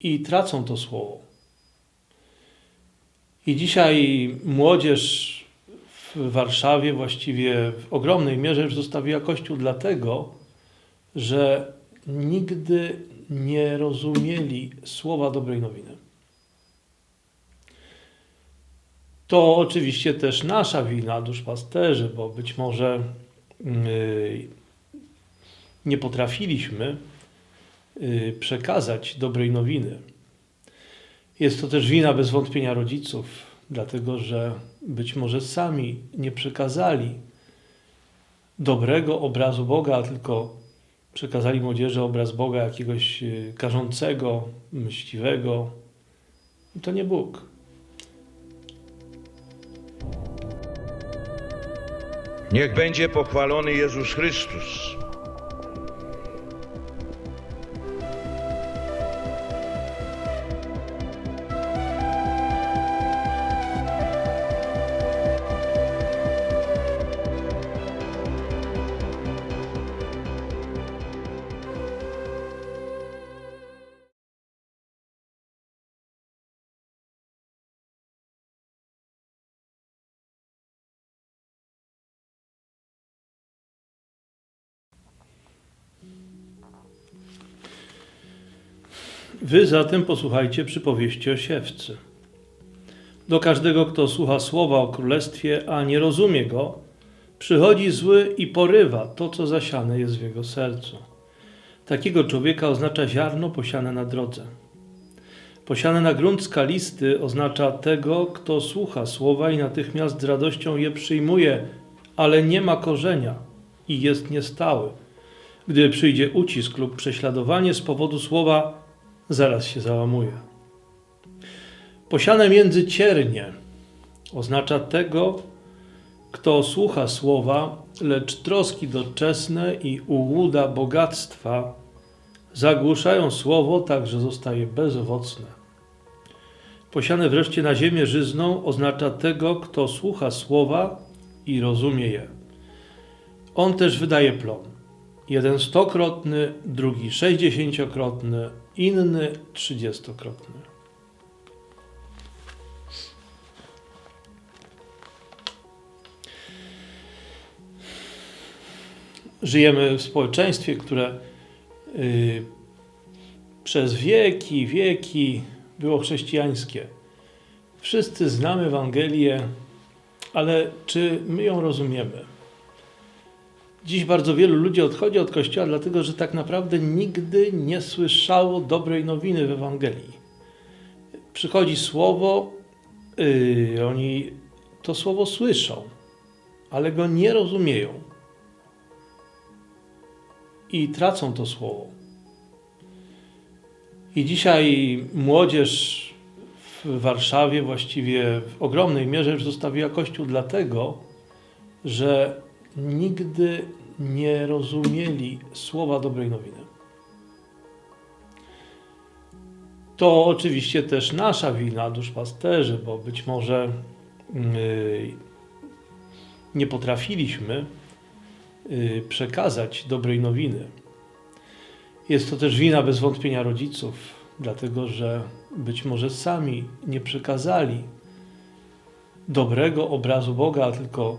i tracą to słowo. I dzisiaj młodzież w Warszawie właściwie w ogromnej mierze już zostawiła Kościół dlatego, że nigdy nie rozumieli słowa dobrej nowiny. To oczywiście też nasza wina, duszpasterzy, bo być może yy, nie potrafiliśmy przekazać dobrej nowiny. Jest to też wina bez wątpienia rodziców, dlatego że być może sami nie przekazali dobrego obrazu Boga, tylko przekazali młodzieży obraz Boga jakiegoś yy, karzącego, myśliwego. I to nie Bóg. Niech będzie pochwalony Jezus Chrystus. Wy zatem posłuchajcie przypowieści o siewcy. Do każdego, kto słucha słowa o królestwie, a nie rozumie go, przychodzi zły i porywa to, co zasiane jest w jego sercu. Takiego człowieka oznacza ziarno posiane na drodze. Posiane na grunt skalisty oznacza tego, kto słucha słowa i natychmiast z radością je przyjmuje, ale nie ma korzenia i jest niestały. Gdy przyjdzie ucisk lub prześladowanie z powodu słowa, zaraz się załamuje. Posiane między ciernie oznacza tego, kto słucha słowa, lecz troski doczesne i ułuda bogactwa zagłuszają słowo, tak że zostaje bezowocne. Posiane wreszcie na ziemię żyzną oznacza tego, kto słucha słowa i rozumie je. On też wydaje plon. Jeden stokrotny, drugi sześćdziesięciokrotny, inny trzydziestokrotny. Żyjemy w społeczeństwie, które y, przez wieki, wieki było chrześcijańskie. Wszyscy znamy Ewangelię, ale czy my ją rozumiemy? Dziś bardzo wielu ludzi odchodzi od Kościoła, dlatego że tak naprawdę nigdy nie słyszało dobrej nowiny w Ewangelii. Przychodzi słowo, yy, oni to słowo słyszą, ale go nie rozumieją i tracą to słowo. I dzisiaj młodzież w Warszawie właściwie w ogromnej mierze już zostawiła Kościół dlatego, że nigdy nie rozumieli słowa dobrej nowiny. To oczywiście też nasza wina, duszpasterzy, bo być może yy, nie potrafiliśmy yy, przekazać dobrej nowiny. Jest to też wina bez wątpienia rodziców, dlatego że być może sami nie przekazali dobrego obrazu Boga, tylko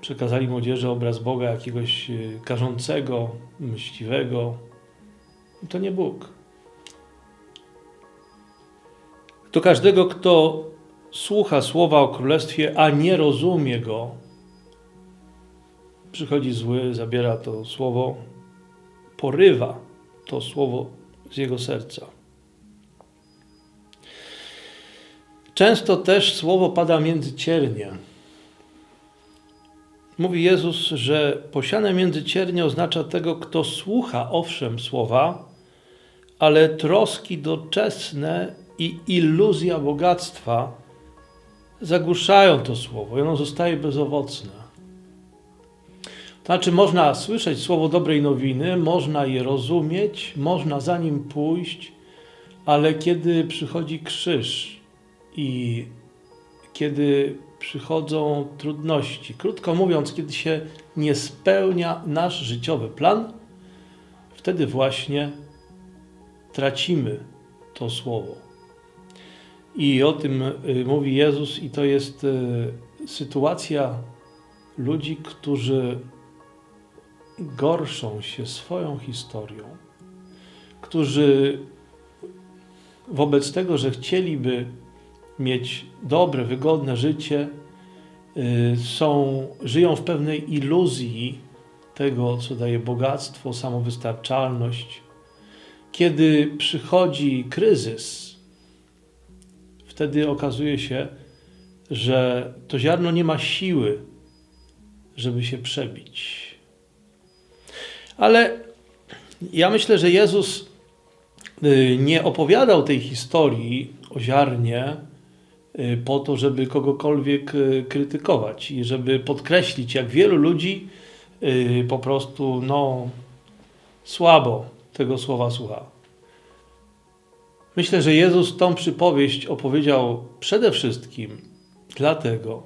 przekazali młodzieży obraz Boga jakiegoś y, karzącego, myśliwego. To nie Bóg. Do każdego, kto słucha słowa o królestwie, a nie rozumie go, przychodzi zły, zabiera to słowo, porywa to słowo z jego serca. Często też słowo pada między ciernie. Mówi Jezus, że posiane między ciernie oznacza tego, kto słucha owszem słowa, ale troski doczesne i iluzja bogactwa zagłuszają to słowo i ono zostaje bezowocne. To znaczy, można słyszeć słowo dobrej nowiny, można je rozumieć, można za nim pójść, ale kiedy przychodzi krzyż i kiedy przychodzą trudności. Krótko mówiąc, kiedy się nie spełnia nasz życiowy plan, wtedy właśnie tracimy to słowo. I o tym y, mówi Jezus, i to jest y, sytuacja ludzi, którzy gorszą się swoją historią, którzy wobec tego, że chcieliby mieć dobre, wygodne życie, y, są, żyją w pewnej iluzji tego, co daje bogactwo, samowystarczalność. Kiedy przychodzi kryzys, wtedy okazuje się, że to ziarno nie ma siły, żeby się przebić. Ale ja myślę, że Jezus y, nie opowiadał tej historii o ziarnie po to, żeby kogokolwiek y, krytykować i żeby podkreślić, jak wielu ludzi y, po prostu no, słabo tego słowa słucha. Myślę, że Jezus tą przypowieść opowiedział przede wszystkim dlatego,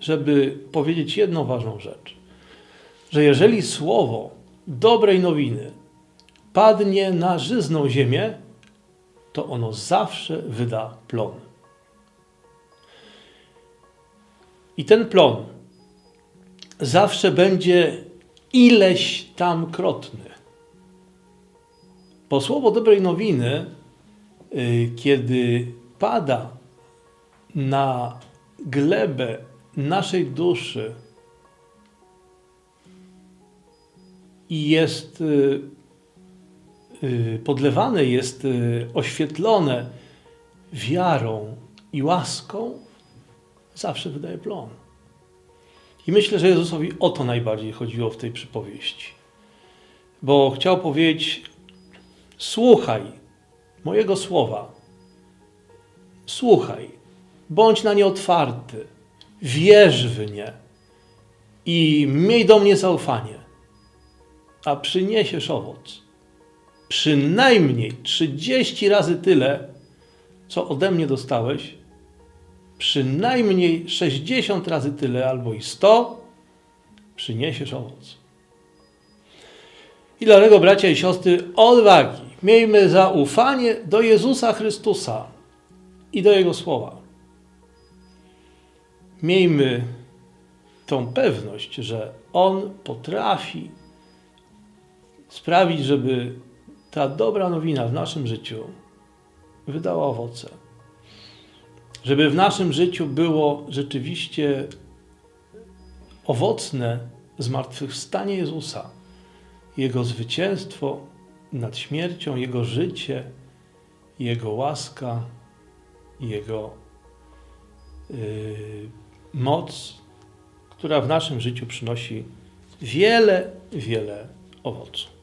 żeby powiedzieć jedną ważną rzecz. Że jeżeli słowo dobrej nowiny padnie na żyzną ziemię, to ono zawsze wyda plon. I ten plon zawsze będzie ileś tam krotny. Bo słowo dobrej nowiny, y, kiedy pada na glebę naszej duszy i jest y, y, podlewane, jest oświetlone wiarą i łaską, zawsze wydaje plon. I myślę, że Jezusowi o to najbardziej chodziło w tej przypowieści. Bo chciał powiedzieć: Słuchaj mojego słowa, słuchaj, bądź na nie otwarty, wierz w nie i miej do mnie zaufanie, a przyniesiesz owoc. Przynajmniej 30 razy tyle, co ode mnie dostałeś, przynajmniej 60 razy tyle albo i 100 przyniesiesz owoc. I dlatego, bracia i siostry, odwagi. Miejmy zaufanie do Jezusa Chrystusa i do Jego słowa. Miejmy tą pewność, że On potrafi sprawić, żeby ta dobra nowina w naszym życiu wydała owoce. Żeby w naszym życiu było rzeczywiście owocne zmartwychwstanie Jezusa, Jego zwycięstwo nad śmiercią, Jego życie, Jego łaska, Jego yy, moc, która w naszym życiu przynosi wiele, wiele owoców.